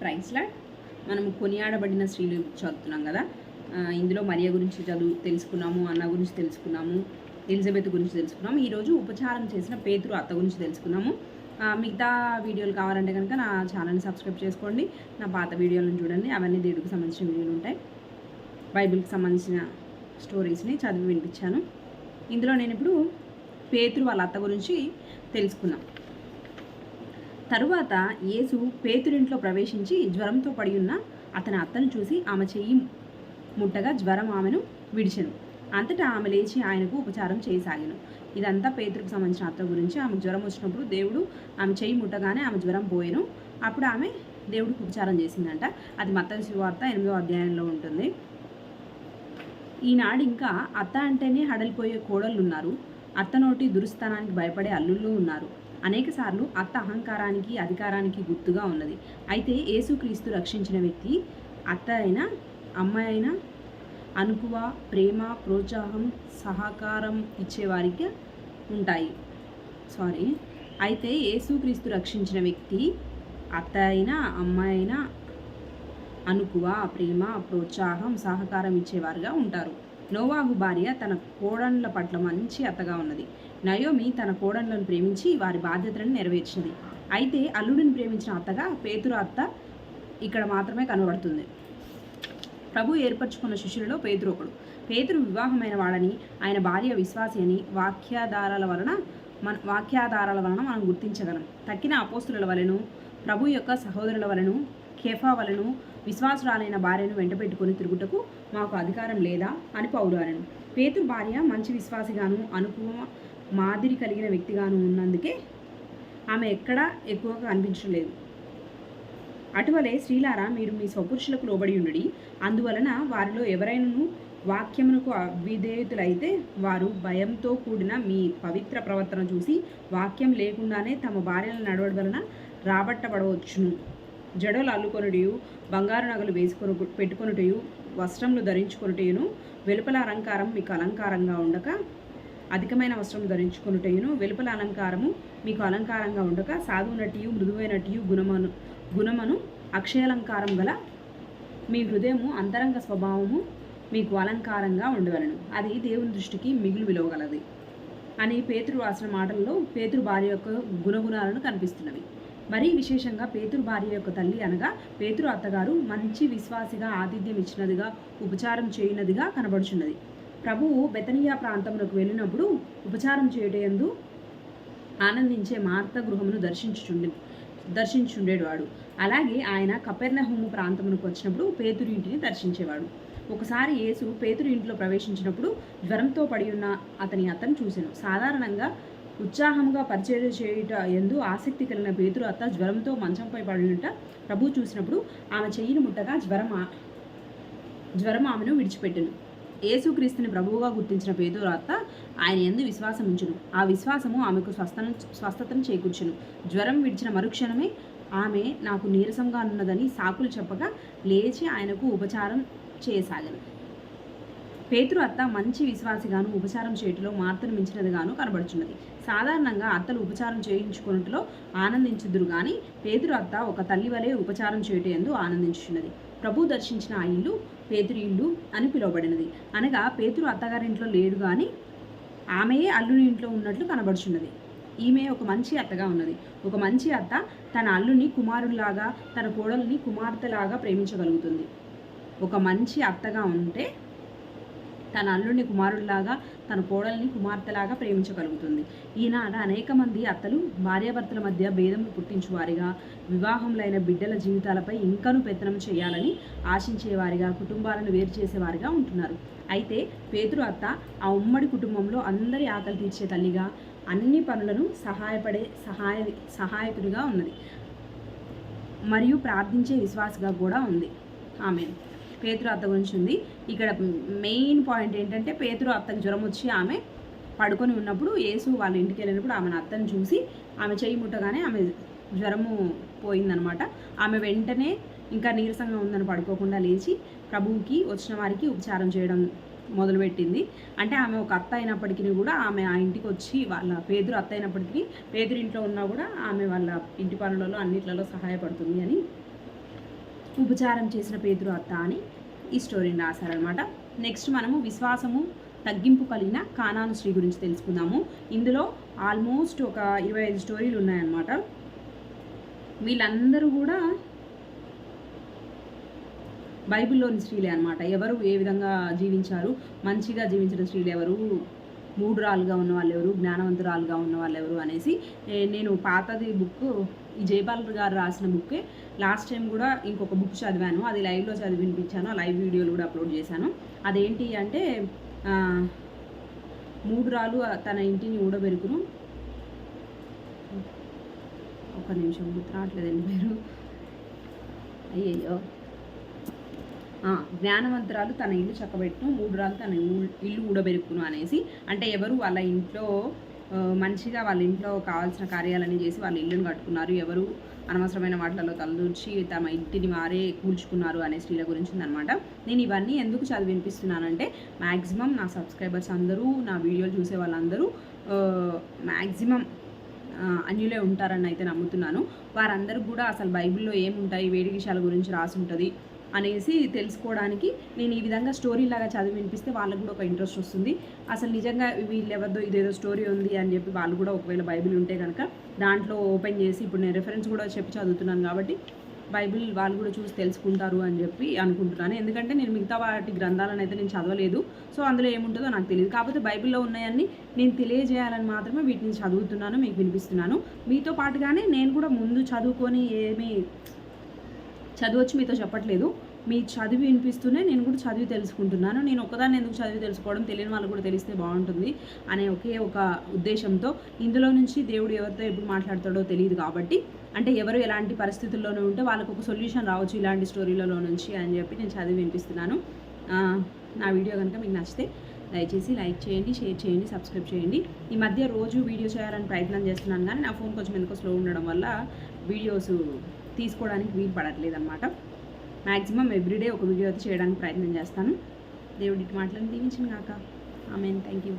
ప్రైస్లా మనం కొనియాడబడిన స్త్రీలు చదువుతున్నాం కదా. ఇందులో మరియ గురించి చదువు తెలుసుకున్నాము అన్న గురించి తెలుసుకున్నాము ఎలిజబెత్ గురించి తెలుసుకున్నాము ఈరోజు ఉపచారం చేసిన పేతురు అత్త గురించి తెలుసుకున్నాము. మిగతా వీడియోలు కావాలంటే కనుక నా ఛానల్ని సబ్స్క్రైబ్ చేసుకోండి. నా పాత వీడియోలను చూడండి. అవన్నీ దేవుడికి సంబంధించిన వీడియోలు ఉంటాయి. బైబిల్కి సంబంధించిన స్టోరీస్ని చదివి వినిపించాను. ఇందులో నేను ఇప్పుడు పేతురు వాళ్ళ అత్త గురించి తెలుసుకున్నాం తరువాత యేసు పేతురింట్లో ప్రవేశించి జ్వరంతో పడి ఉన్న అతని అత్తను చూసి ఆమె చెయ్యి ముట్టగా జ్వరం ఆమెను విడిచెను. అంతటా ఆమె లేచి ఆయనకు ఉపచారం చేయసాగాను. ఇదంతా పేతురుకు సంబంధించిన అత్త గురించి. ఆమె జ్వరం వచ్చినప్పుడు దేవుడు ఆమె చెయ్యి ముట్టగానే ఆమె జ్వరం పోయాను. అప్పుడు ఆమె దేవుడికి ఉపచారం చేసిందంట. అది మత శివార్త ఎనిమిదో అధ్యాయంలో ఉంటుంది. ఈనాడు ఇంకా అత్త అంటేనే హడలిపోయే కోడళ్ళు ఉన్నారు. అత్త నోటి దురుస్థానానికి భయపడే అల్లుళ్ళు ఉన్నారు. అనేకసార్లు అత్త అహంకారానికి అధికారానికి గుర్తుగా ఉన్నది. అయితే యేసుక్రీస్తు రక్షించిన వ్యక్తి అత్త అయినా అమ్మాయి అయినా అనుకువ ప్రేమ ప్రోత్సాహం సహకారం ఇచ్చేవారికి ఉంటాయి. సారీ అయితే యేసుక్రీస్తు రక్షించిన వ్యక్తి అత్త అయినా అమ్మాయి అయినా అనుకువ ప్రేమ ప్రోత్సాహం సహకారం ఇచ్చేవారుగా ఉంటారు. నోవాహు భార్య తన కోడన్ల పట్ల మంచి అత్తగా ఉన్నది. నయోమి తన కోడన్లను ప్రేమించి వారి బాధ్యతలను నెరవేర్చింది. అయితే అల్లుడిని ప్రేమించిన అత్తగా పేతురు అత్త ఇక్కడ మాత్రమే కనబడుతుంది. ప్రభు ఏర్పరచుకున్న శిష్యులలో పేతురు ఒకడు. పేతురు వివాహమైన వాడని ఆయన భార్య విశ్వాసి అని వాక్యాధారాల వలన మన వాక్యాధారాల వలన మనం గుర్తించగలం. తక్కిన అపోస్తుల వలెను ప్రభు యొక్క సహోదరుల వలెను కేఫా వలెను విశ్వాసురాలైన భార్యను వెంటబెట్టుకుని తిరుగుటకు మాకు అధికారం లేదా? అని పౌరు పేతురు భార్య మంచి విశ్వాసిగాను అనుకూల మాదిరి కలిగిన వ్యక్తిగాను ఉన్నందుకే ఆమె ఎక్కడా ఎక్కువగా కనిపించలేదు అటువలే శ్రీలారా మీరు మీ స్వపురుషులకు లోబడి ఉండి అందువలన వారిలో ఎవరైనాను వాక్యమునకు అవిధేయుతులైతే వారు భయంతో కూడిన మీ పవిత్ర ప్రవర్తన చూసి వాక్యం లేకుండానే తమ భార్యలను నడవడం వలన రాబట్టబడవచ్చును. జడలు అల్లుకొనుటయు బంగారు నగలు వేసుకొని పెట్టుకొనుటయు వస్త్రములు ధరించుకొనుటయును వెలుపల అలంకారం మీకు అలంకారంగా ఉండక అధికమైన వస్త్రం ధరించుకొనుటయును వెలుపల అలంకారము మీకు అలంకారంగా ఉండక సాధువునటియు మృదువైనటియు గుణమను గుణమను అక్షయాలంకారం గల మీ హృదయము అంతరంగ స్వభావము మీకు అలంకారంగా ఉండవలను. అది దేవుని దృష్టికి మిగులు విలువగలది. అని పేతురు రాసిన మాటల్లో పేతురు భార్య యొక్క గుణగుణాలను కనిపిస్తున్నవి. మరీ విశేషంగా పేతురు భార్య యొక్క తల్లి అనగా పేతురు అత్తగారు మంచి విశ్వాసిగా ఆతిథ్యం ఇచ్చినదిగా ఉపచారం చేయనదిగా కనబడుచున్నది. ప్రభువు బెతనియా ప్రాంతమునకు వెళ్ళినప్పుడు ఉపచారం చేయటందు ఆనందించే మార్త గృహమును దర్శించుచుండి దర్శించుండేవాడు అలాగే ఆయన కపెర్నహూము ప్రాంతమునకు వచ్చినప్పుడు పేతురు ఇంటిని దర్శించేవాడు. ఒకసారి యేసు పేతురు ఇంట్లో ప్రవేశించినప్పుడు జ్వరంతో పడి ఉన్న అతని అతను చూశాను సాధారణంగా ఉత్సాహంగా పరిచయం చేయుట ఎందు ఆసక్తి కలిగిన పేతురు అత్త జ్వరంతో మంచంపై పడినట. ప్రభు చూసినప్పుడు ఆమె చెయ్యిని ముట్టగా జ్వరం జ్వరం ఆమెను విడిచిపెట్టను. యేసుక్రీస్తుని ప్రభువుగా గుర్తించిన పేదోరు అత్త ఆయన ఎందు విశ్వాసం ఉంచును. ఆ విశ్వాసము ఆమెకు స్వస్థను స్వస్థతను చేకూర్చును. జ్వరం విడిచిన మరుక్షణమే ఆమె నాకు నీరసంగా ఉన్నదని సాకులు చెప్పగా లేచి ఆయనకు ఉపచారం చేయసాగను పేతురు అత్త మంచి విశ్వాసిగాను ఉపచారం చేయటంలో మార్తను మించినదిగాను కనబడుచున్నది. సాధారణంగా అత్తలు ఉపచారం చేయించుకున్నట్లో ఆనందించుదురు కానీ పేతురు అత్త ఒక తల్లి వలె ఉపచారం చేయుట ఎందు ఆనందించుచున్నది. ప్రభు దర్శించిన ఆ ఇల్లు పేదరి ఇల్లు అని పిలువబడినది. అనగా పేతురు అత్తగారింట్లో లేడు కానీ ఆమెయే అల్లుని ఇంట్లో ఉన్నట్లు కనబడుచున్నది. ఈమె ఒక మంచి అత్తగా ఉన్నది. ఒక మంచి అత్త తన అల్లుని కుమారుడిలాగా తన కోడల్ని కుమార్తెలాగా ప్రేమించగలుగుతుంది. ఒక మంచి అత్తగా ఉంటే తన అల్లుడిని కుమారుడిలాగా తన కోడల్ని కుమార్తెలాగా ప్రేమించగలుగుతుంది. ఈనాడు అనేక మంది అత్తలు భార్యాభర్తల మధ్య భేదములు పుట్టించువారిగా వివాహములైన బిడ్డల జీవితాలపై ఇంకనూ పెత్తనం చేయాలని ఆశించేవారిగా కుటుంబాలను వేరు చేసేవారిగా ఉంటున్నారు. అయితే పేతురు అత్త ఆ ఉమ్మడి కుటుంబంలో అందరి ఆకలి తీర్చే తల్లిగా అన్ని పనులను సహాయపడే సహాయ సహాయకుడిగా ఉన్నది. మరియు ప్రార్థించే విశ్వాసగా కూడా ఉంది. ఆమె పేతురు అత్త గురించి ఉంది. ఇక్కడ మెయిన్ పాయింట్ ఏంటంటే పేతురు అత్తకు జ్వరం వచ్చి ఆమె పడుకొని ఉన్నప్పుడు యేసు వాళ్ళ ఇంటికి వెళ్ళినప్పుడు ఆమెను అత్తను చూసి ఆమె చేయి ముట్టగానే ఆమె జ్వరము పోయిందనమాట. ఆమె వెంటనే ఇంకా నీరసంగా ఉందని పడుకోకుండా లేచి ప్రభువుకి వచ్చిన వారికి ఉపచారం చేయడం మొదలుపెట్టింది. అంటే ఆమె ఒక అత్త అయినప్పటికీ కూడా ఆమె ఆ ఇంటికి వచ్చి వాళ్ళ పేదరు అత్త అయినప్పటికీ పేదరు ఇంట్లో ఉన్నా కూడా ఆమె వాళ్ళ ఇంటి పనులలో అన్నిట్లలో సహాయపడుతుంది అని ఉపచారం చేసిన పేతురు అత్త అని ఈ స్టోరీని రాశారనమాట నెక్స్ట్ మనము విశ్వాసము తగ్గింపు కలిగిన కానాను స్త్రీ గురించి తెలుసుకుందాము. ఇందులో ఆల్మోస్ట్ ఒక ఇరవై ఐదు స్టోరీలు ఉన్నాయన్నమాట. వీళ్ళందరూ కూడా బైబిల్లోని స్త్రీలే అనమాట ఎవరు ఏ విధంగా జీవించారు మంచిగా జీవించిన స్త్రీలు ఎవరు మూడురాలుగా ఉన్న వాళ్ళు ఎవరు జ్ఞానవంతురాలుగా ఉన్న వాళ్ళు ఎవరు అనేసి నేను పాతది బుక్ ఈ జయపాల్ గారు రాసిన బుక్కే. లాస్ట్ టైం కూడా ఇంకొక బుక్ చదివాను. అది లైవ్లో చదివి వినిపించాను. ఆ లైవ్ వీడియోలు కూడా అప్లోడ్ చేశాను. అదేంటి అంటే మూడు రాళ్ళు తన ఇంటిని ఊడబెరుకును ఒక నిమిషం గుర్తురావట్లేదండి రావట్లేదండి పేరు. అయ్యయ్యో. జ్ఞానవంతురాలు తన ఇల్లు చక్కబెట్టును. మూడు రాళ్ళు తన ఇల్లు ఊడబెరుక్కును అనేసి. అంటే ఎవరు వాళ్ళ ఇంట్లో మంచిగా వాళ్ళ ఇంట్లో కావాల్సిన కార్యాలన్నీ చేసి వాళ్ళ ఇల్లును కట్టుకున్నారు. ఎవరు అనవసరమైన వాటిలలో తలదూర్చి తమ ఇంటిని వారే కూల్చుకున్నారు అనే స్త్రీల గురించి అనమాట నేను ఇవన్నీ ఎందుకు చదివి వినిపిస్తున్నానంటే మ్యాక్సిమం నా సబ్స్క్రైబర్స్ అందరూ నా వీడియోలు చూసే వాళ్ళందరూ మ్యాక్సిమం అన్యులే ఉంటారని అయితే నమ్ముతున్నాను. వారందరూ కూడా అసలు బైబిల్లో ఏముంటాయి వేడి విషయాల గురించి రాసి ఉంటుంది. అనేసి తెలుసుకోవడానికి నేను ఈ విధంగా స్టోరీ లాగా చదివి వినిపిస్తే వాళ్ళకు కూడా ఒక ఇంట్రెస్ట్ వస్తుంది. అసలు నిజంగా వీళ్ళు ఎవరిదో ఇదేదో స్టోరీ ఉంది అని చెప్పి వాళ్ళు కూడా ఒకవేళ బైబిల్ ఉంటే కనుక దాంట్లో ఓపెన్ చేసి ఇప్పుడు నేను రెఫరెన్స్ కూడా చెప్పి చదువుతున్నాను కాబట్టి బైబిల్ వాళ్ళు కూడా చూసి తెలుసుకుంటారు అని చెప్పి అనుకుంటున్నాను. ఎందుకంటే నేను మిగతా వాటి గ్రంథాలను అయితే నేను చదవలేదు. సో అందులో ఏముంటుందో నాకు తెలియదు. కాకపోతే బైబిల్లో ఉన్నాయని నేను తెలియజేయాలని మాత్రమే వీటిని చదువుతున్నాను మీకు వినిపిస్తున్నాను. మీతో పాటుగానే నేను కూడా ముందు చదువుకొని ఏమి చదవచ్చు మీతో చెప్పట్లేదు. మీ చదివి వినిపిస్తూనే నేను కూడా చదివి తెలుసుకుంటున్నాను. నేను ఒకదాన్ని ఎందుకు చదివి తెలుసుకోవడం? తెలియని వాళ్ళు కూడా తెలిస్తే బాగుంటుంది అనే ఒకే ఒక ఉద్దేశంతో ఇందులో నుంచి దేవుడు ఎవరితో ఎప్పుడు మాట్లాడతాడో తెలియదు కాబట్టి అంటే ఎవరు ఎలాంటి పరిస్థితుల్లోనే ఉంటే వాళ్ళకు ఒక సొల్యూషన్ రావచ్చు ఇలాంటి స్టోరీలలో నుంచి అని చెప్పి నేను చదివి వినిపిస్తున్నాను. నా వీడియో కనుక మీకు నచ్చితే దయచేసి లైక్ చేయండి షేర్ చేయండి సబ్స్క్రైబ్ చేయండి. ఈ మధ్య రోజు వీడియో చేయాలని ప్రయత్నం చేస్తున్నాను కానీ నా ఫోన్ కొంచెం ఎందుకో స్లో ఉండడం వల్ల వీడియోస్ తీసుకోవడానికి వీలు పడట్లేదు అనమాట మ్యాక్సిమం ఎవ్రీడే ఒక వీడియో అయితే చేయడానికి ప్రయత్నం చేస్తాను. దేవుడి మాటలను దీవించిన కాక. Amen thank you